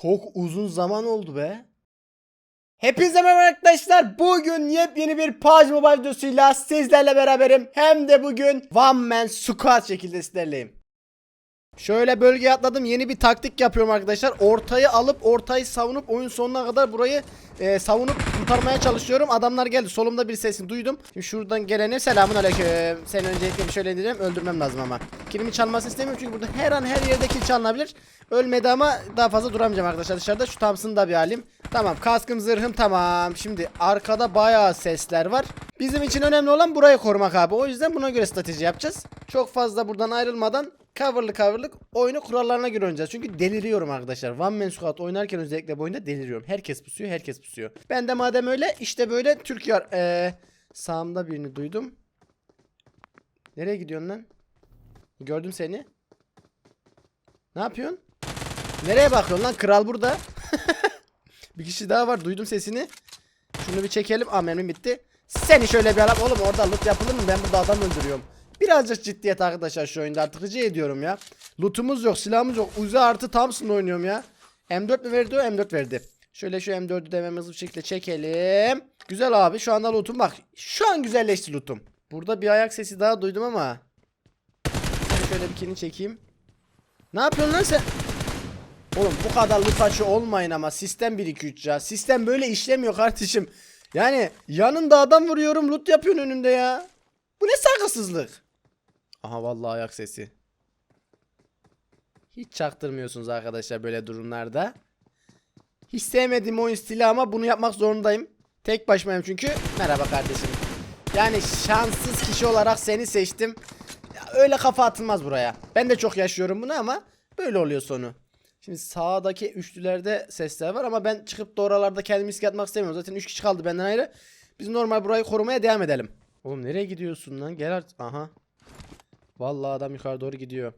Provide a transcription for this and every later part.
Çok uzun zaman oldu be. Hepinize merhaba arkadaşlar. Bugün yepyeni bir PUBG Mobile videosuyla sizlerle beraberim. Hem de bugün One Man Squad şekilde sizlerleyim. Şöyle bölgeye atladım. Yeni bir taktik yapıyorum arkadaşlar. Ortayı alıp ortayı savunup oyun sonuna kadar burayı e, savunup kurtarmaya çalışıyorum. Adamlar geldi. Solumda bir sesini duydum. Şimdi şuradan gelene selamun aleyküm. Seni öncelikle bir şöyle indireyim. Öldürmem lazım ama. Kilimi çalmasını istemiyorum çünkü burada her an her yerde kill çalınabilir. Ölmedi ama daha fazla duramayacağım arkadaşlar dışarıda. Şu Thompson'ı da bir alayım. Tamam kaskım zırhım tamam. Şimdi arkada bayağı sesler var. Bizim için önemli olan burayı korumak abi. O yüzden buna göre strateji yapacağız. Çok fazla buradan ayrılmadan coverlı coverlık oyunu kurallarına göre oynayacağız. Çünkü deliriyorum arkadaşlar. One Man Squad oynarken özellikle bu oyunda deliriyorum. Herkes pusuyor, herkes pusuyor. Ben de madem öyle işte böyle Türkiye eee sağımda birini duydum. Nereye gidiyorsun lan? Gördüm seni. Ne yapıyorsun? Nereye bakıyorsun lan? Kral burada. bir kişi daha var. Duydum sesini. Şunu bir çekelim. Aa mermim bitti. Seni şöyle bir alalım. Oğlum orada loot yapılır mı? Ben burada adam öldürüyorum. Birazcık ciddiyet arkadaşlar şu oyunda artık rica ediyorum ya. Lootumuz yok, silahımız yok. Uzi artı Thompson oynuyorum ya. M4 mü verdi o? M4 verdi. Şöyle şu M4'ü de hızlı bir şekilde çekelim. Güzel abi şu anda lootum bak. Şu an güzelleşti lootum. Burada bir ayak sesi daha duydum ama. Şöyle bir kilini çekeyim. Ne yapıyorsun lan sen? Oğlum bu kadar loot açı olmayın ama sistem 1-2-3 ya. Sistem böyle işlemiyor kardeşim. Yani yanında adam vuruyorum loot yapıyorsun önümde ya. Bu ne saygısızlık? Aha vallahi ayak sesi. Hiç çaktırmıyorsunuz arkadaşlar böyle durumlarda. Hiç sevmediğim oyun stili ama bunu yapmak zorundayım. Tek başımayım çünkü. Merhaba kardeşim. Yani şanssız kişi olarak seni seçtim. Ya öyle kafa atılmaz buraya. Ben de çok yaşıyorum bunu ama böyle oluyor sonu. Şimdi sağdaki üçlülerde sesler var ama ben çıkıp da oralarda kendimi riske atmak istemiyorum. Zaten 3 kişi kaldı benden ayrı. Biz normal burayı korumaya devam edelim. Oğlum nereye gidiyorsun lan? Gel artık. Aha. Vallahi adam yukarı doğru gidiyor.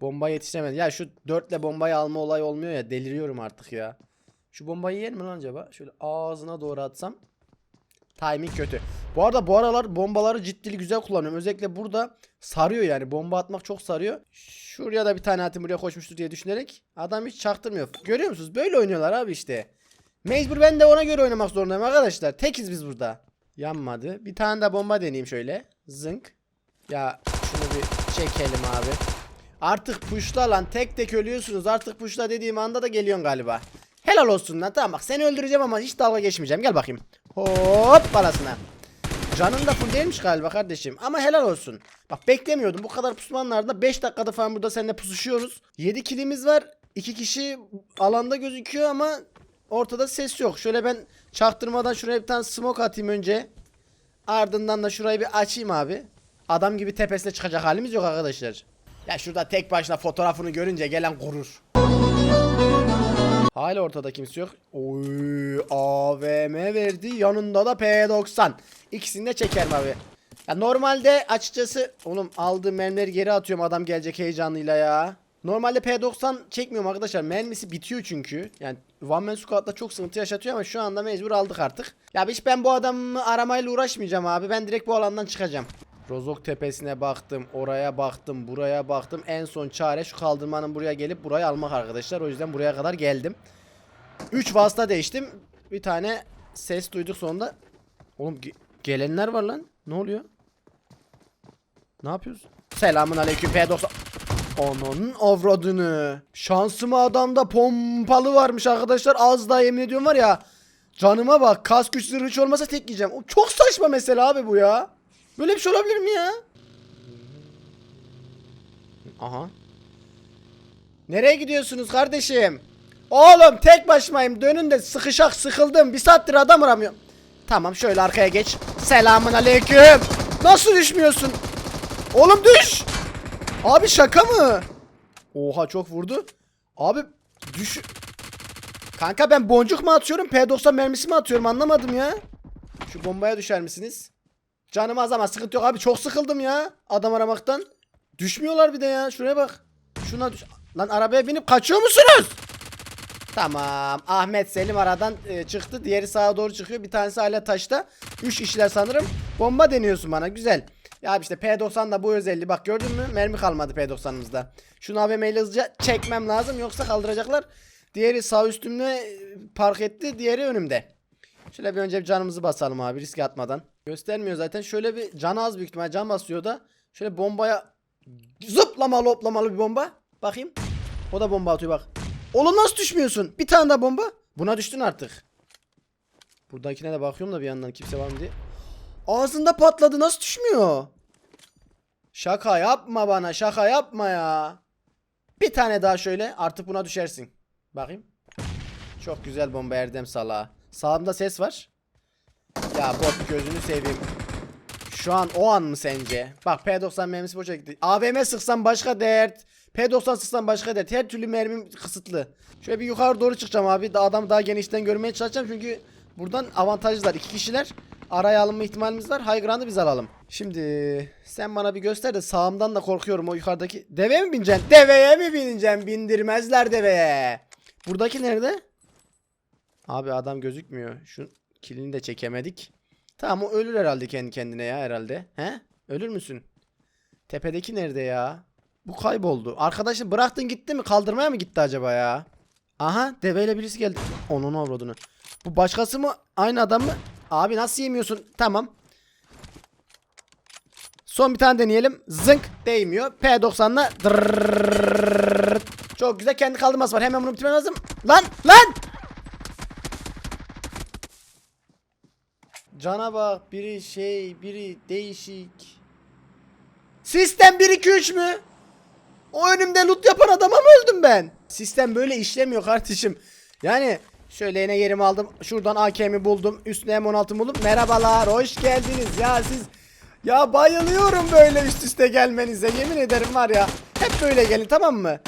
Bomba yetişemedi. Ya şu dörtle bombayı alma olayı olmuyor ya. Deliriyorum artık ya. Şu bombayı yer mi lan acaba? Şöyle ağzına doğru atsam. Timing kötü. Bu arada bu aralar bombaları ciddili güzel kullanıyorum. Özellikle burada sarıyor yani. Bomba atmak çok sarıyor. Şuraya da bir tane atayım buraya koşmuştur diye düşünerek. Adam hiç çaktırmıyor. Görüyor musunuz? Böyle oynuyorlar abi işte. Mecbur ben de ona göre oynamak zorundayım arkadaşlar. Tekiz biz burada. Yanmadı. Bir tane de bomba deneyeyim şöyle. Zınk. Ya bir çekelim abi. Artık puşla lan tek tek ölüyorsunuz. Artık puşla dediğim anda da geliyorsun galiba. Helal olsun lan tamam bak seni öldüreceğim ama hiç dalga geçmeyeceğim. Gel bakayım. Hop balasına. Canın da full değilmiş galiba kardeşim. Ama helal olsun. Bak beklemiyordum. Bu kadar pusmanlarda 5 dakikada falan burada seninle pusuşuyoruz. 7 kilimiz var. 2 kişi alanda gözüküyor ama ortada ses yok. Şöyle ben çaktırmadan şuraya bir tane smoke atayım önce. Ardından da şurayı bir açayım abi. Adam gibi tepesine çıkacak halimiz yok arkadaşlar. Ya şurada tek başına fotoğrafını görünce gelen gurur. Hala ortada kimse yok. Oy AVM verdi. Yanında da P90. İkisini de çekerim abi. Ya normalde açıkçası oğlum aldığım mermileri geri atıyorum adam gelecek heyecanıyla ya. Normalde P90 çekmiyorum arkadaşlar. Mermisi bitiyor çünkü. Yani One Man Squad'da çok sıkıntı yaşatıyor ama şu anda mecbur aldık artık. Ya hiç ben bu adamı aramayla uğraşmayacağım abi. Ben direkt bu alandan çıkacağım. Rozok tepesine baktım, oraya baktım, buraya baktım. En son çare şu kaldırmanın buraya gelip burayı almak arkadaşlar. O yüzden buraya kadar geldim. 3 vasıta değiştim. Bir tane ses duyduk sonunda. Oğlum ge- gelenler var lan. Ne oluyor? Ne yapıyoruz? Selamun aleyküm P90. Onun avradını. Şansıma adamda pompalı varmış arkadaşlar. Az daha yemin ediyorum var ya. Canıma bak. Kas güç zırhı hiç olmasa tek yiyeceğim. Çok saçma mesela abi bu ya. Böyle bir şey olabilir mi ya? Aha. Nereye gidiyorsunuz kardeşim? Oğlum tek başımayım. Dönün de sıkışak sıkıldım. Bir saattir adam aramıyorum. Tamam şöyle arkaya geç. Selamun aleyküm. Nasıl düşmüyorsun? Oğlum düş. Abi şaka mı? Oha çok vurdu. Abi düş... Kanka ben boncuk mu atıyorum? P90 mermisi mi atıyorum? Anlamadım ya. Şu bombaya düşer misiniz? Canım az ama sıkıntı yok abi. Çok sıkıldım ya adam aramaktan. Düşmüyorlar bir de ya. Şuraya bak. Şuna düş... Lan arabaya binip kaçıyor musunuz? Tamam. Ahmet Selim aradan e, çıktı. Diğeri sağa doğru çıkıyor. Bir tanesi hala taşta. 3 işler sanırım. Bomba deniyorsun bana. Güzel. Ya abi işte P90 da bu özelliği. Bak gördün mü? Mermi kalmadı P90'ımızda. Şunu AVM ile hızlıca çekmem lazım. Yoksa kaldıracaklar. Diğeri sağ üstümde e, park etti. Diğeri önümde. Şöyle bir önce bir canımızı basalım abi riske atmadan. Göstermiyor zaten. Şöyle bir can az büyük ihtimal can basıyor da. Şöyle bombaya zıplamalı hoplamalı bir bomba. Bakayım. O da bomba atıyor bak. Oğlum nasıl düşmüyorsun? Bir tane daha bomba. Buna düştün artık. Buradakine de bakıyorum da bir yandan kimse var mı diye. Ağzında patladı nasıl düşmüyor? Şaka yapma bana şaka yapma ya. Bir tane daha şöyle artık buna düşersin. Bakayım. Çok güzel bomba Erdem Sala. Sağımda ses var. Ya bot gözünü seveyim. Şu an o an mı sence? Bak P90 mermisi boşa gitti. AVM sıksam başka dert. P90 sıksam başka dert. Her türlü mermim kısıtlı. Şöyle bir yukarı doğru çıkacağım abi. Adam daha genişten görmeye çalışacağım çünkü buradan avantajlar iki kişiler. Araya alınma ihtimalimiz var. High ground'ı biz alalım. Şimdi sen bana bir göster de sağımdan da korkuyorum o yukarıdaki. Deve mi bineceksin? Deveye mi bineceksin? Bindirmezler deveye. Buradaki nerede? Abi adam gözükmüyor. Şu Kilini de çekemedik. Tamam o ölür herhalde kendi kendine ya herhalde. He? Ölür müsün? Tepedeki nerede ya? Bu kayboldu. Arkadaşı bıraktın gitti mi? Kaldırmaya mı gitti acaba ya? Aha deveyle birisi geldi. Onun avradını. Bu başkası mı? Aynı adam mı? Abi nasıl yemiyorsun? Tamam. Son bir tane deneyelim. Zınk değmiyor. P90'la. Çok güzel kendi kaldırması var. Hemen bunu bitirmem lazım. Lan lan. Cana bak biri şey biri değişik. Sistem 1 2 3 mü? O önümde loot yapan adama mı öldüm ben? Sistem böyle işlemiyor kardeşim. Yani şöyle yine yerimi aldım. Şuradan AKM'i buldum. Üstüne M16 buldum. Merhabalar, hoş geldiniz. Ya siz ya bayılıyorum böyle üst üste gelmenize. Yemin ederim var ya. Hep böyle gelin tamam mı?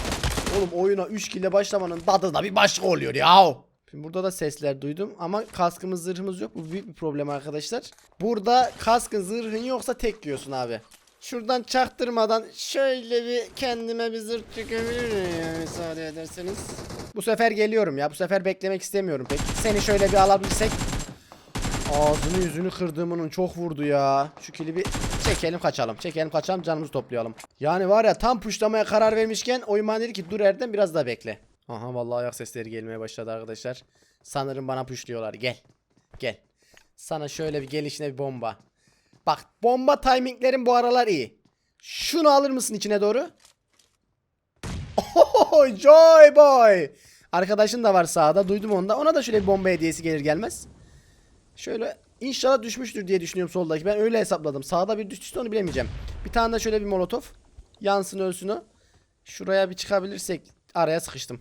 Oğlum oyuna 3 kille başlamanın tadı da bir başka oluyor ya. Şimdi burada da sesler duydum ama kaskımız zırhımız yok. Bu büyük bir problem arkadaşlar. Burada kaskın zırhın yoksa tek yiyorsun abi. Şuradan çaktırmadan şöyle bir kendime bir zırh çekebilir miyim müsaade ederseniz. Bu sefer geliyorum ya. Bu sefer beklemek istemiyorum pek. Seni şöyle bir alabilirsek. Ağzını yüzünü kırdığımının çok vurdu ya. Şu kili bir çekelim kaçalım. Çekelim kaçalım canımızı toplayalım. Yani var ya tam puşlamaya karar vermişken oyman dedi ki dur Erdem biraz daha bekle. Aha vallahi ayak sesleri gelmeye başladı arkadaşlar. Sanırım bana puşluyorlar. Gel. Gel. Sana şöyle bir gelişine bir bomba. Bak bomba timinglerin bu aralar iyi. Şunu alır mısın içine doğru? Oh, Joy boy. Arkadaşın da var sağda. Duydum onda. Ona da şöyle bir bomba hediyesi gelir gelmez. Şöyle inşallah düşmüştür diye düşünüyorum soldaki. Ben öyle hesapladım. Sağda bir düştüyse onu bilemeyeceğim. Bir tane de şöyle bir molotof. Yansın ölsün o. Şuraya bir çıkabilirsek araya sıkıştım.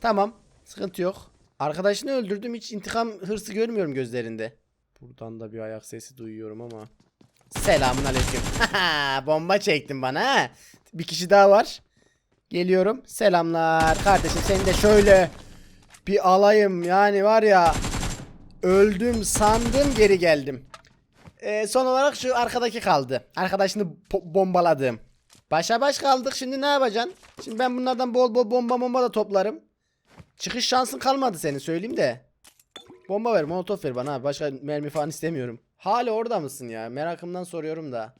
Tamam. Sıkıntı yok. Arkadaşını öldürdüm. Hiç intikam hırsı görmüyorum gözlerinde. Buradan da bir ayak sesi duyuyorum ama. Selamun aleyküm. Bomba çektin bana ha. Bir kişi daha var. Geliyorum. Selamlar. Kardeşim seni de şöyle bir alayım. Yani var ya öldüm sandım geri geldim. Ee, son olarak şu arkadaki kaldı. Arkadaşını bombaladım. Başa baş kaldık. Şimdi ne yapacaksın? Şimdi ben bunlardan bol bol bomba bomba da toplarım. Çıkış şansın kalmadı senin söyleyeyim de. Bomba ver, molotof ver bana. Başka mermi falan istemiyorum. Hala orada mısın ya? Merakımdan soruyorum da.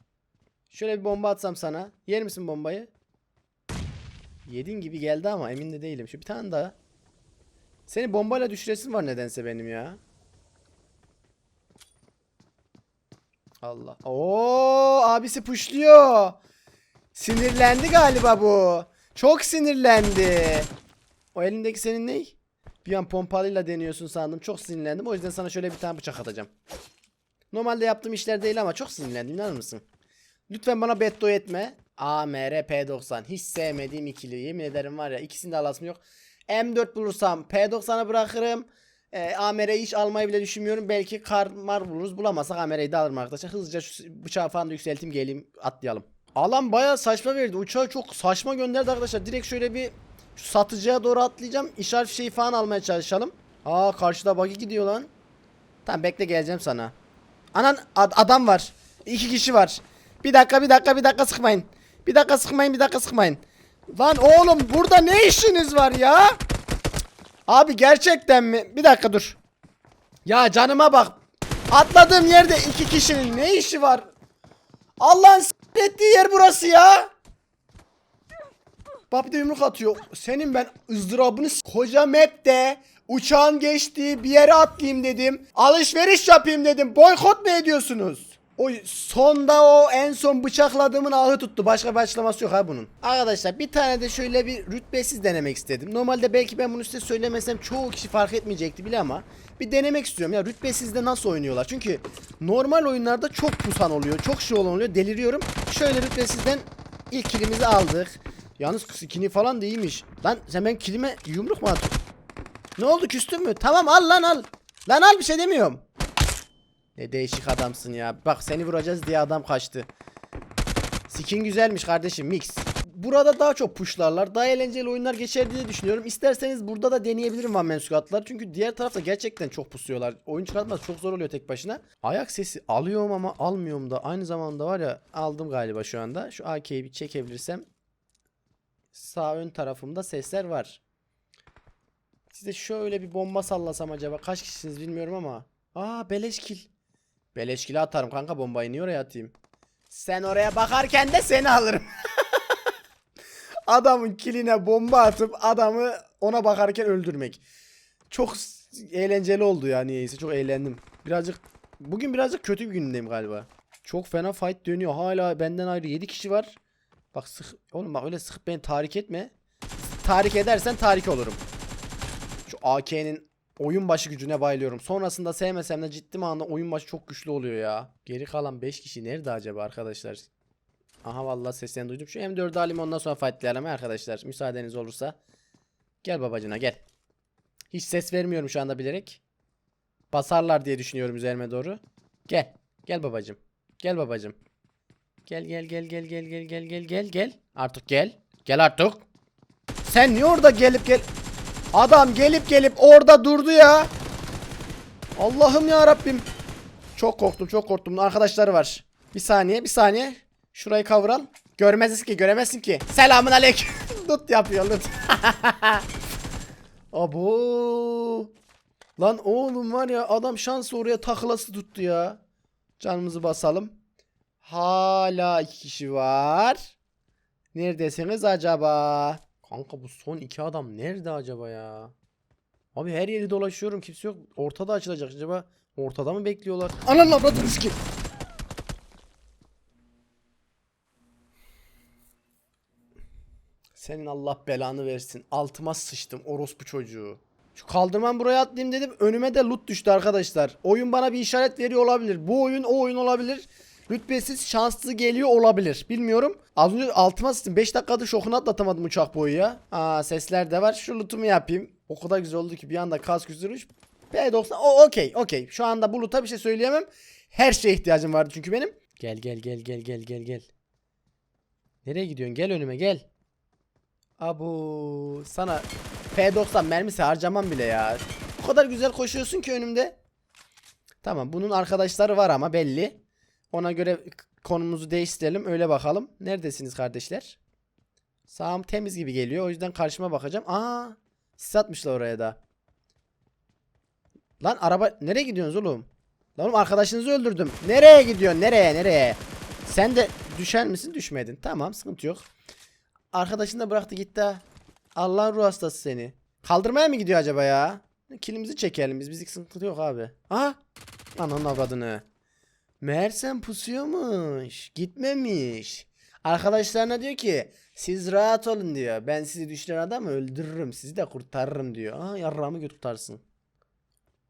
Şöyle bir bomba atsam sana. Yer misin bombayı? Yedin gibi geldi ama emin de değilim. Şu bir tane daha. Seni bombayla düşüresin var nedense benim ya. Allah. Oo abisi puşluyor. Sinirlendi galiba bu. Çok sinirlendi. O elindeki senin ne? Bir an pompalıyla deniyorsun sandım. Çok sinirlendim. O yüzden sana şöyle bir tane bıçak atacağım. Normalde yaptığım işler değil ama çok sinirlendim. İnanır mısın? Lütfen bana beddua etme. AMR P90. Hiç sevmediğim ikili. Yemin ederim var ya ikisini de alasım yok. M4 bulursam P90'a bırakırım. E, AMR'yi hiç almayı bile düşünmüyorum. Belki kar mar buluruz. Bulamazsak AMR'yi de alırım arkadaşlar. Hızlıca şu bıçağı falan da yükselteyim geleyim atlayalım. Alan baya saçma verdi. Uçağı çok saçma gönderdi arkadaşlar. Direkt şöyle bir şu satıcıya doğru atlayacağım. İşaret şeyi falan almaya çalışalım. Aa karşıda buggy gidiyor lan. Tamam bekle geleceğim sana. Anan ad- adam var. İki kişi var. Bir dakika bir dakika bir dakika sıkmayın. Bir dakika sıkmayın bir dakika sıkmayın. Lan oğlum burada ne işiniz var ya? Abi gerçekten mi? Bir dakika dur. Ya canıma bak. Atladığım yerde iki kişinin ne işi var? Allah'ın s- yer burası ya. Bak bir de yumruk atıyor. Senin ben ızdırabını koca map'te uçağın geçtiği bir yere atlayayım dedim. Alışveriş yapayım dedim. Boykot mu ediyorsunuz? O sonda o en son bıçakladığımın ahı tuttu. Başka bir açıklaması yok ha bunun. Arkadaşlar bir tane de şöyle bir rütbesiz denemek istedim. Normalde belki ben bunu size söylemesem çoğu kişi fark etmeyecekti bile ama bir denemek istiyorum. Ya rütbesizde nasıl oynuyorlar? Çünkü normal oyunlarda çok pusan oluyor. Çok şey oluyor. Deliriyorum. Şöyle rütbesizden ilk kilimizi aldık. Yalnız skin'i falan da iyiymiş. Lan sen ben kilime yumruk mu atıyorsun? Ne oldu küstün mü? Tamam al lan al. Lan al bir şey demiyorum. Ne değişik adamsın ya. Bak seni vuracağız diye adam kaçtı. Skin güzelmiş kardeşim mix. Burada daha çok pushlarlar. Daha eğlenceli oyunlar geçer diye düşünüyorum. İsterseniz burada da deneyebilirim One Man Squad'lar. Çünkü diğer tarafta gerçekten çok pusuyorlar. Oyun çıkartması çok zor oluyor tek başına. Ayak sesi alıyorum ama almıyorum da. Aynı zamanda var ya aldım galiba şu anda. Şu AK'yi bir çekebilirsem. Sağ ön tarafımda sesler var. Size şöyle bir bomba sallasam acaba. Kaç kişisiniz bilmiyorum ama. Aa beleş kill. Beleş kill atarım kanka bombayı niye oraya atayım? Sen oraya bakarken de seni alırım. Adamın kiline bomba atıp adamı ona bakarken öldürmek. Çok eğlenceli oldu ya niyeyse çok eğlendim. Birazcık bugün birazcık kötü bir günündeyim galiba. Çok fena fight dönüyor. Hala benden ayrı 7 kişi var. Bak sık oğlum bak öyle sıkıp beni tahrik etme. Tahrik edersen tahrik olurum. Şu AK'nin oyun başı gücüne bayılıyorum. Sonrasında sevmesem de ciddi manada oyun başı çok güçlü oluyor ya. Geri kalan 5 kişi nerede acaba arkadaşlar? Aha vallahi seslerini duydum. Şu M4'ü alayım ondan sonra fightlayalım arkadaşlar. Müsaadeniz olursa. Gel babacına gel. Hiç ses vermiyorum şu anda bilerek. Basarlar diye düşünüyorum üzerime doğru. Gel. Gel babacım. Gel babacım. Gel gel gel gel gel gel gel gel gel gel. Artık gel. Gel artık. Sen niye orada gelip gel... Adam gelip gelip orada durdu ya. Allah'ım ya Rabbim. Çok korktum, çok korktum. Arkadaşları var. Bir saniye, bir saniye. Şurayı kavural. Görmezsin ki, göremezsin ki. Selamun aleyküm. Lut yapıyor lut. Abo. Lan oğlum var ya adam şansı oraya takılası tuttu ya. Canımızı basalım. Hala iki kişi var. Neredesiniz acaba? Kanka bu son iki adam nerede acaba ya? Abi her yeri dolaşıyorum kimse yok. Ortada açılacak acaba. Ortada mı bekliyorlar? Ananı avradını sikeyim. Senin Allah belanı versin. Altıma sıçtım orospu çocuğu. Şu kaldırmam buraya atlayayım dedim. Önüme de loot düştü arkadaşlar. Oyun bana bir işaret veriyor olabilir. Bu oyun o oyun olabilir. Rütbesiz şanslı geliyor olabilir. Bilmiyorum. Az önce altıma sıçtım. 5 dakikadır şokunu atlatamadım uçak boyu ya. Aa sesler de var. Şu lootumu yapayım. O kadar güzel oldu ki bir anda kask üzülmüş. P90 o okey okey. Şu anda bu loot'a bir şey söyleyemem. Her şeye ihtiyacım vardı çünkü benim. Gel gel gel gel gel gel gel. Nereye gidiyorsun? Gel önüme gel. Abu sana P90 mermisi harcamam bile ya. O kadar güzel koşuyorsun ki önümde. Tamam bunun arkadaşları var ama belli. Ona göre konumuzu değiştirelim öyle bakalım. Neredesiniz kardeşler? Sağım temiz gibi geliyor o yüzden karşıma bakacağım. Aa sis atmışlar oraya da. Lan araba nereye gidiyorsunuz oğlum? Lan oğlum arkadaşınızı öldürdüm. Nereye gidiyorsun? Nereye? Nereye? Sen de düşer misin? Düşmedin. Tamam sıkıntı yok. Arkadaşını da bıraktı gitti ha. Allah'ın ruh hastası seni. Kaldırmaya mı gidiyor acaba ya? Kilimizi çekelim biz. Bizlik sıkıntı yok abi. Aha. Ananın avradını. Meğersem pusuyormuş. Gitmemiş. Arkadaşlarına diyor ki siz rahat olun diyor. Ben sizi düşüren adamı öldürürüm. Sizi de kurtarırım diyor. Aa yarrağımı götür tutarsın.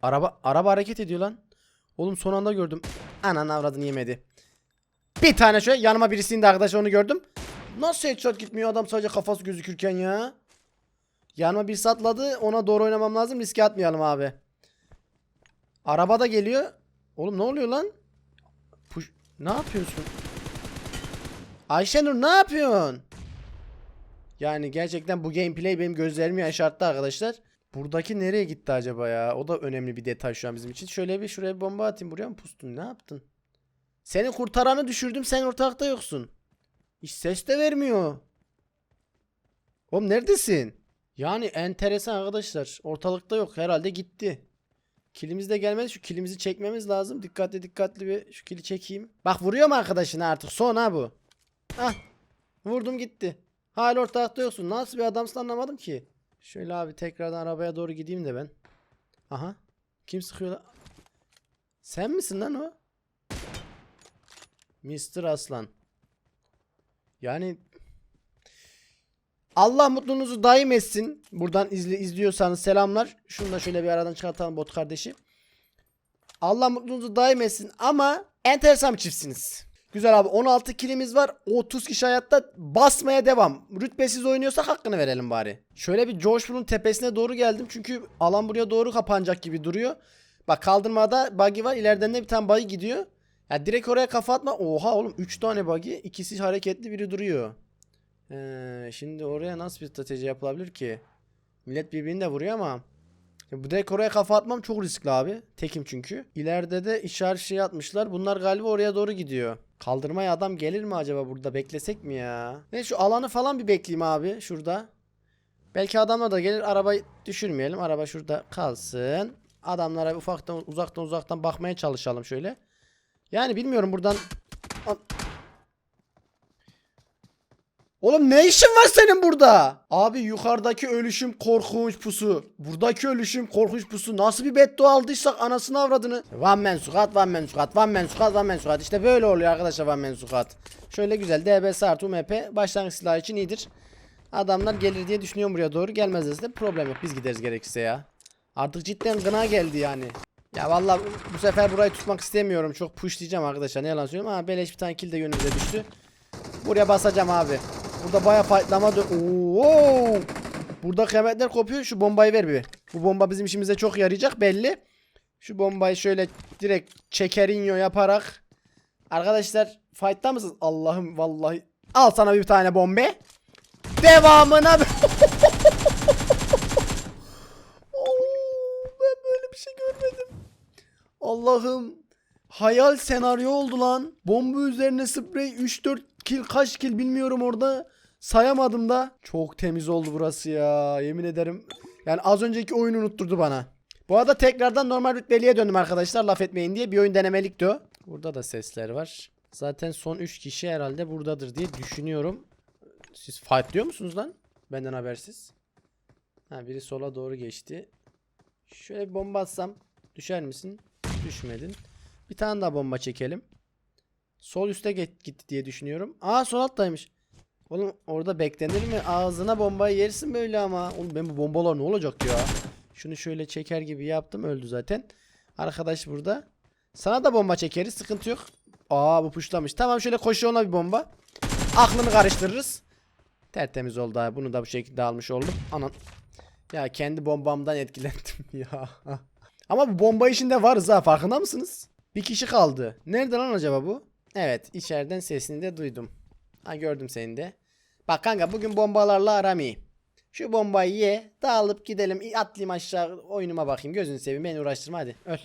Araba araba hareket ediyor lan. Oğlum son anda gördüm. Anan avradını yemedi. Bir tane şöyle yanıma birisi indi arkadaş onu gördüm. Nasıl headshot gitmiyor adam sadece kafası gözükürken ya. Yanıma birisi atladı ona doğru oynamam lazım riske atmayalım abi. Araba da geliyor. Oğlum ne oluyor lan? Puş... Ne yapıyorsun? Ayşenur ne yapıyorsun? Yani gerçekten bu gameplay benim gözlerimi yaşarttı arkadaşlar. Buradaki nereye gitti acaba ya? O da önemli bir detay şu an bizim için. Şöyle bir şuraya bir bomba atayım. Buraya mı pustun? Ne yaptın? Seni kurtaranı düşürdüm. Sen ortalıkta yoksun. Hiç ses de vermiyor. Oğlum neredesin? Yani enteresan arkadaşlar. Ortalıkta yok. Herhalde gitti. Kilimiz de gelmedi. Şu kilimizi çekmemiz lazım. Dikkatli dikkatli bir şu kili çekeyim. Bak vuruyor mu arkadaşını artık? Son ha bu. Ah. Vurdum gitti. Hala ortalıkta yoksun. Nasıl bir adamsın anlamadım ki. Şöyle abi tekrardan arabaya doğru gideyim de ben. Aha. Kim sıkıyor lan? Sen misin lan o? Mr. Aslan. Yani Allah mutluluğunuzu daim etsin. Buradan izli, izliyorsanız selamlar. Şunu da şöyle bir aradan çıkartalım bot kardeşi. Allah mutluluğunuzu daim etsin ama enteresan bir çiftsiniz. Güzel abi 16 kilimiz var. 30 kişi hayatta basmaya devam. Rütbesiz oynuyorsak hakkını verelim bari. Şöyle bir Coşburun tepesine doğru geldim. Çünkü alan buraya doğru kapanacak gibi duruyor. Bak kaldırmada buggy var. İleriden de bir tane buggy gidiyor. Ya direkt oraya kafa atma. Oha oğlum 3 tane buggy. ikisi hareketli biri duruyor. Ee, şimdi oraya nasıl bir strateji yapılabilir ki? Millet birbirini de vuruyor ama. Bu direkt oraya kafa atmam çok riskli abi. Tekim çünkü. İleride de işaret şey atmışlar. Bunlar galiba oraya doğru gidiyor. Kaldırmaya adam gelir mi acaba burada? Beklesek mi ya? Ne şu alanı falan bir bekleyeyim abi şurada. Belki adamlar da gelir. Arabayı düşürmeyelim. Araba şurada kalsın. Adamlara ufaktan uzaktan uzaktan bakmaya çalışalım şöyle. Yani bilmiyorum buradan An- Oğlum ne işin var senin burada? Abi yukarıdaki ölüşüm korkunç pusu. Buradaki ölüşüm korkunç pusu. Nasıl bir beddua aldıysak anasını avradını. Man squat, one man squat, one man squat. İşte böyle oluyor arkadaşlar man squat. Şöyle güzel DBS artı UMP başlangıç silahı için iyidir. Adamlar gelir diye düşünüyorum buraya doğru. Gelmezse de problem yok. Biz gideriz gerekirse ya. Artık cidden gına geldi yani. Ya vallahi bu sefer burayı tutmak istemiyorum. Çok push diyeceğim arkadaşlar. Ne yalan söylüyorum ama beleş bir tane kill de yönümüze düştü. Buraya basacağım abi. Burada baya fightlama dön... Oo! Burada kıyametler kopuyor. Şu bombayı ver bir. Bu bomba bizim işimize çok yarayacak belli. Şu bombayı şöyle direkt çekerinyo yaparak. Arkadaşlar fight'ta mısınız? Allah'ım vallahi. Al sana bir tane bombe. Devamına... Ben böyle bir şey görmedim. Allah'ım. Hayal senaryo oldu lan. Bomba üzerine sprey 3-4 kill kaç kill bilmiyorum orada. Sayamadım da. Çok temiz oldu burası ya. Yemin ederim. Yani az önceki oyunu unutturdu bana. Bu arada tekrardan normal rütbeliye döndüm arkadaşlar. Laf etmeyin diye. Bir oyun denemelikti o. Burada da sesler var. Zaten son 3 kişi herhalde buradadır diye düşünüyorum. Siz fightlıyor musunuz lan? Benden habersiz. Ha biri sola doğru geçti. Şöyle bir bomba atsam düşer misin? Düşmedin. Bir tane daha bomba çekelim. Sol üste gitti diye düşünüyorum. Aa sol alttaymış. Oğlum orada beklenir mi? Ağzına bombayı yersin böyle ama. Oğlum ben bu bombalar ne olacak ya? Şunu şöyle çeker gibi yaptım. Öldü zaten. Arkadaş burada. Sana da bomba çekeriz. Sıkıntı yok. Aa bu puşlamış. Tamam şöyle koşuyor ona bir bomba. Aklını karıştırırız. Tertemiz oldu abi. Bunu da bu şekilde almış oldum. Anan. Ya kendi bombamdan etkilendim ya. Ama bu bomba işinde varız ha farkında mısınız? Bir kişi kaldı. Nerede lan acaba bu? Evet içeriden sesini de duydum. Ha gördüm seni de. Bak kanka bugün bombalarla aram iyi. Şu bombayı ye dağılıp gidelim atlayayım aşağı oyunuma bakayım gözünü seveyim beni uğraştırma hadi öl.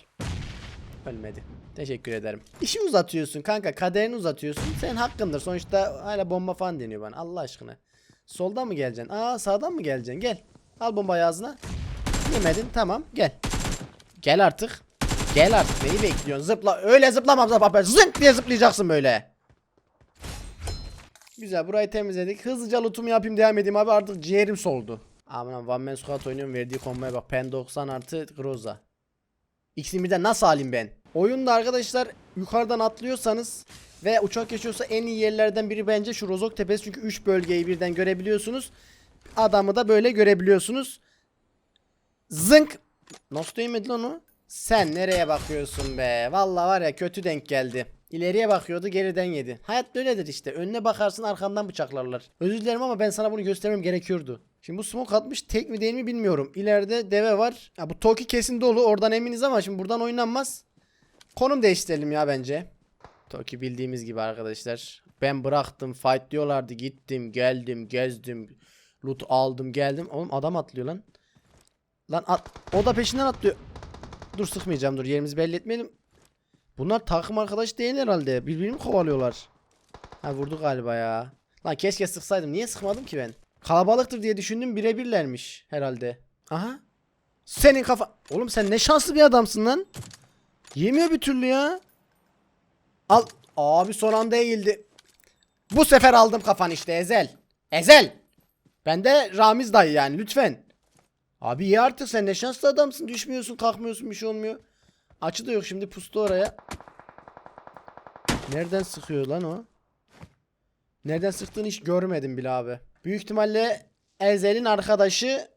Ölmedi. Teşekkür ederim. İşi uzatıyorsun kanka kaderini uzatıyorsun. Senin hakkındır sonuçta hala bomba falan deniyor bana Allah aşkına. Soldan mı geleceksin? Aa sağdan mı geleceksin? Gel. Al bombayı ağzına. Yemedin tamam gel. Gel artık. Gel artık neyi bekliyorsun? Zıpla. Öyle zıplamam zıpla. Zınk diye zıplayacaksın böyle. Güzel burayı temizledik. Hızlıca lootumu yapayım devam edeyim abi artık ciğerim soldu. Aman One Man Squad oynuyorum verdiği komboya bak. Pen 90 artı Groza. İkisini birden nasıl alayım ben? Oyunda arkadaşlar yukarıdan atlıyorsanız ve uçak geçiyorsa en iyi yerlerden biri bence şu Rozok Tepesi. Çünkü 3 bölgeyi birden görebiliyorsunuz. Adamı da böyle görebiliyorsunuz. Zınk. Nasıl değmedi lan o? Sen nereye bakıyorsun be? Vallahi var ya kötü denk geldi. İleriye bakıyordu geriden yedi. Hayat böyledir işte. Önüne bakarsın arkandan bıçaklarlar. Özür dilerim ama ben sana bunu göstermem gerekiyordu. Şimdi bu smoke atmış tek mi değil mi bilmiyorum. İleride deve var. Ya bu Toki kesin dolu oradan eminiz ama şimdi buradan oynanmaz. Konum değiştirelim ya bence. Toki bildiğimiz gibi arkadaşlar. Ben bıraktım fight diyorlardı gittim geldim gezdim. Loot aldım geldim. Oğlum adam atlıyor lan. Lan at. O da peşinden atlıyor. Dur sıkmayacağım dur yerimizi belli etmeyelim. Bunlar takım arkadaş değil herhalde. Birbirini kovalıyorlar? Ha vurdu galiba ya. Lan keşke sıksaydım. Niye sıkmadım ki ben? Kalabalıktır diye düşündüm birebirlermiş herhalde. Aha. Senin kafa... Oğlum sen ne şanslı bir adamsın lan. Yemiyor bir türlü ya. Al. Abi son anda eğildi. Bu sefer aldım kafanı işte Ezel. Ezel. Ben de Ramiz dayı yani lütfen. Abi iyi artık sen ne şanslı adamsın. Düşmüyorsun kalkmıyorsun bir şey olmuyor. Açı da yok şimdi pustu oraya. Nereden sıkıyor lan o? Nereden sıktığını hiç görmedim bile abi. Büyük ihtimalle Ezel'in arkadaşı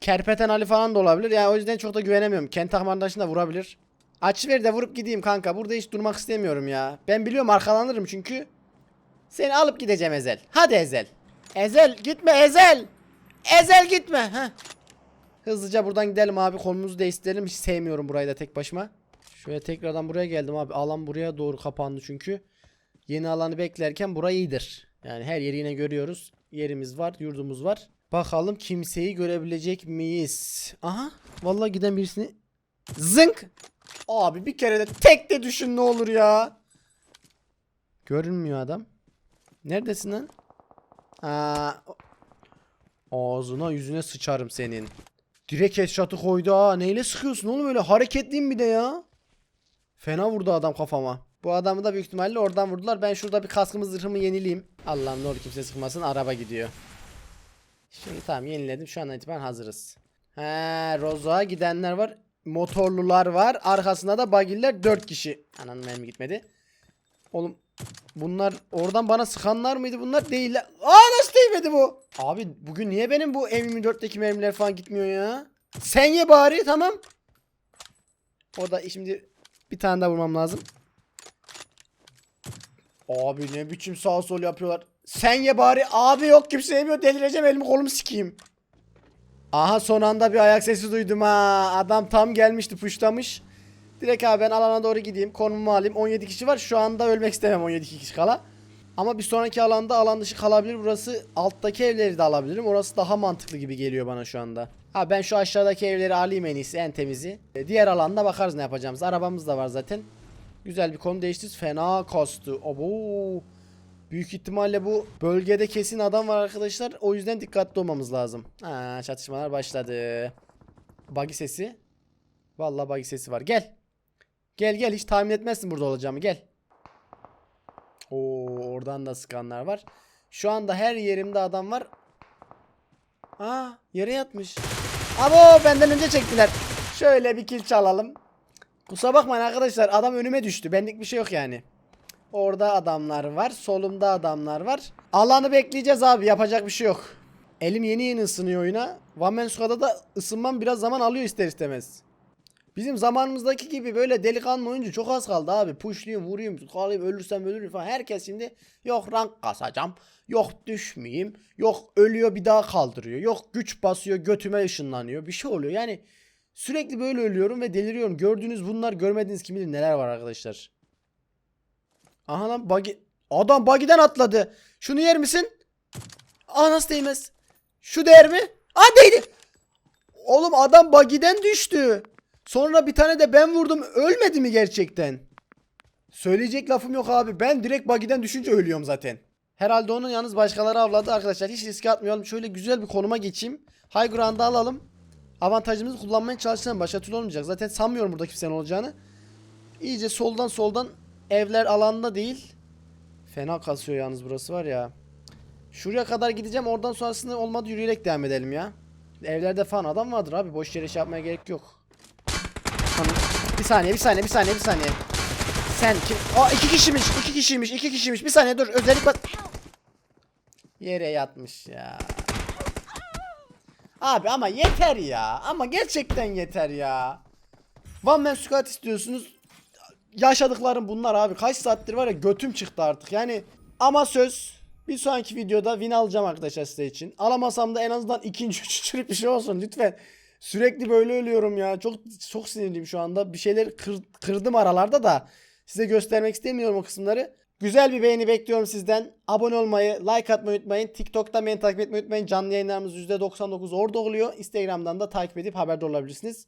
Kerpeten Ali falan da olabilir. Yani o yüzden çok da güvenemiyorum. Kent arkadaşını da vurabilir. Aç ver de vurup gideyim kanka. Burada hiç durmak istemiyorum ya. Ben biliyorum arkalanırım çünkü. Seni alıp gideceğim Ezel. Hadi Ezel. Ezel gitme Ezel. Ezel gitme. Heh. Hızlıca buradan gidelim abi. Konumuzu değiştirelim. Hiç sevmiyorum burayı da tek başıma. Şöyle tekrardan buraya geldim abi. Alan buraya doğru kapandı çünkü. Yeni alanı beklerken burayı iyidir. Yani her yeri yine görüyoruz. Yerimiz var, yurdumuz var. Bakalım kimseyi görebilecek miyiz? Aha. Vallahi giden birisini zınk. Abi bir kere de tek de düşün ne olur ya. Görünmüyor adam. Neredesin lan? Aa, ağzına yüzüne sıçarım senin. Direkt headshot'ı koydu ha. Neyle sıkıyorsun oğlum öyle hareketliyim bir de ya. Fena vurdu adam kafama. Bu adamı da büyük ihtimalle oradan vurdular. Ben şurada bir kaskımı zırhımı yenileyim. Allah'ım ne olur kimse sıkmasın. Araba gidiyor. Şimdi tamam yeniledim. Şu andan itibaren hazırız. He, Rozo'ya gidenler var. Motorlular var. Arkasında da bagiller 4 kişi. Ananın mermi gitmedi. Oğlum bunlar oradan bana sıkanlar mıydı bunlar? Değiller. Aa nasıl değmedi bu? Abi bugün niye benim bu M24'teki mermiler falan gitmiyor ya? Sen ye bari tamam. Orada şimdi bir tane daha vurmam lazım. Abi ne biçim sağ sol yapıyorlar. Sen ye bari. Abi yok kimse yemiyor. Delireceğim elimi kolumu sikeyim. Aha son anda bir ayak sesi duydum ha. Adam tam gelmişti puşlamış. Direkt abi ben alana doğru gideyim. Konumumu alayım. 17 kişi var. Şu anda ölmek istemem 17 kişi kala. Ama bir sonraki alanda alan dışı kalabilir. Burası alttaki evleri de alabilirim. Orası daha mantıklı gibi geliyor bana şu anda. Ha ben şu aşağıdaki evleri alayım en iyisi en temizi. E, Diğer alanda bakarız ne yapacağımız. Arabamız da var zaten. Güzel bir konu değiştiririz. Fena kastı. Abo. Büyük ihtimalle bu bölgede kesin adam var arkadaşlar. O yüzden dikkatli olmamız lazım. Ha, çatışmalar başladı. Buggy sesi. Vallahi buggy sesi var. Gel. Gel gel hiç tahmin etmezsin burada olacağımı. Gel. Oo oradan da sıkanlar var. Şu anda her yerimde adam var. Aa yere yatmış. Abo benden önce çektiler. Şöyle bir kill çalalım. Kusura bakmayın arkadaşlar adam önüme düştü. Benlik bir şey yok yani. Orada adamlar var. Solumda adamlar var. Alanı bekleyeceğiz abi. Yapacak bir şey yok. Elim yeni yeni ısınıyor oyuna. One Man Squad'da da ısınmam biraz zaman alıyor ister istemez. Bizim zamanımızdaki gibi böyle delikanlı oyuncu çok az kaldı abi. Pushlayayım, vurayım, kalayım, ölürsem ölürüm falan. Herkes şimdi yok rank kasacağım. Yok düşmeyeyim. Yok ölüyor bir daha kaldırıyor. Yok güç basıyor götüme ışınlanıyor. Bir şey oluyor. Yani sürekli böyle ölüyorum ve deliriyorum. Gördüğünüz bunlar görmediğiniz kim bilir neler var arkadaşlar. Aha lan buggy. Adam buggy'den atladı. Şunu yer misin? Aa nasıl değmez? Şu değer mi? Aa değdi. Oğlum adam buggy'den düştü. Sonra bir tane de ben vurdum. Ölmedi mi gerçekten? Söyleyecek lafım yok abi. Ben direkt buggy'den düşünce ölüyorum zaten. Herhalde onun yalnız başkaları avladı arkadaşlar. Hiç riske atmayalım. Şöyle güzel bir konuma geçeyim. High ground'ı alalım. Avantajımızı kullanmaya çalışalım. Başka türlü olmayacak. Zaten sanmıyorum burada kimsenin olacağını. İyice soldan soldan evler alanda değil. Fena kasıyor yalnız burası var ya. Şuraya kadar gideceğim. Oradan sonrasında olmadı yürüyerek devam edelim ya. Evlerde falan adam vardır abi. Boş yere şey yapmaya gerek yok. Tamam. Bir saniye, bir saniye, bir saniye, bir saniye. Sen kim? Aa iki kişiymiş, iki kişiymiş, iki kişiymiş. Bir saniye dur. Özellik bak. Yere yatmış ya. Abi ama yeter ya. Ama gerçekten yeter ya. One Man Squad istiyorsunuz. Yaşadıklarım bunlar abi. Kaç saattir var ya götüm çıktı artık. Yani ama söz bir sonraki videoda win alacağım arkadaşlar size için. Alamasam da en azından ikinci, üçüncülük bir şey olsun lütfen. Sürekli böyle ölüyorum ya. Çok çok sinirliyim şu anda. Bir şeyler kır- kırdım aralarda da size göstermek istemiyorum o kısımları. Güzel bir beğeni bekliyorum sizden. Abone olmayı, like atmayı unutmayın. TikTok'ta beni takip etmeyi unutmayın. Canlı yayınlarımız %99 orada oluyor. Instagram'dan da takip edip haberdar olabilirsiniz.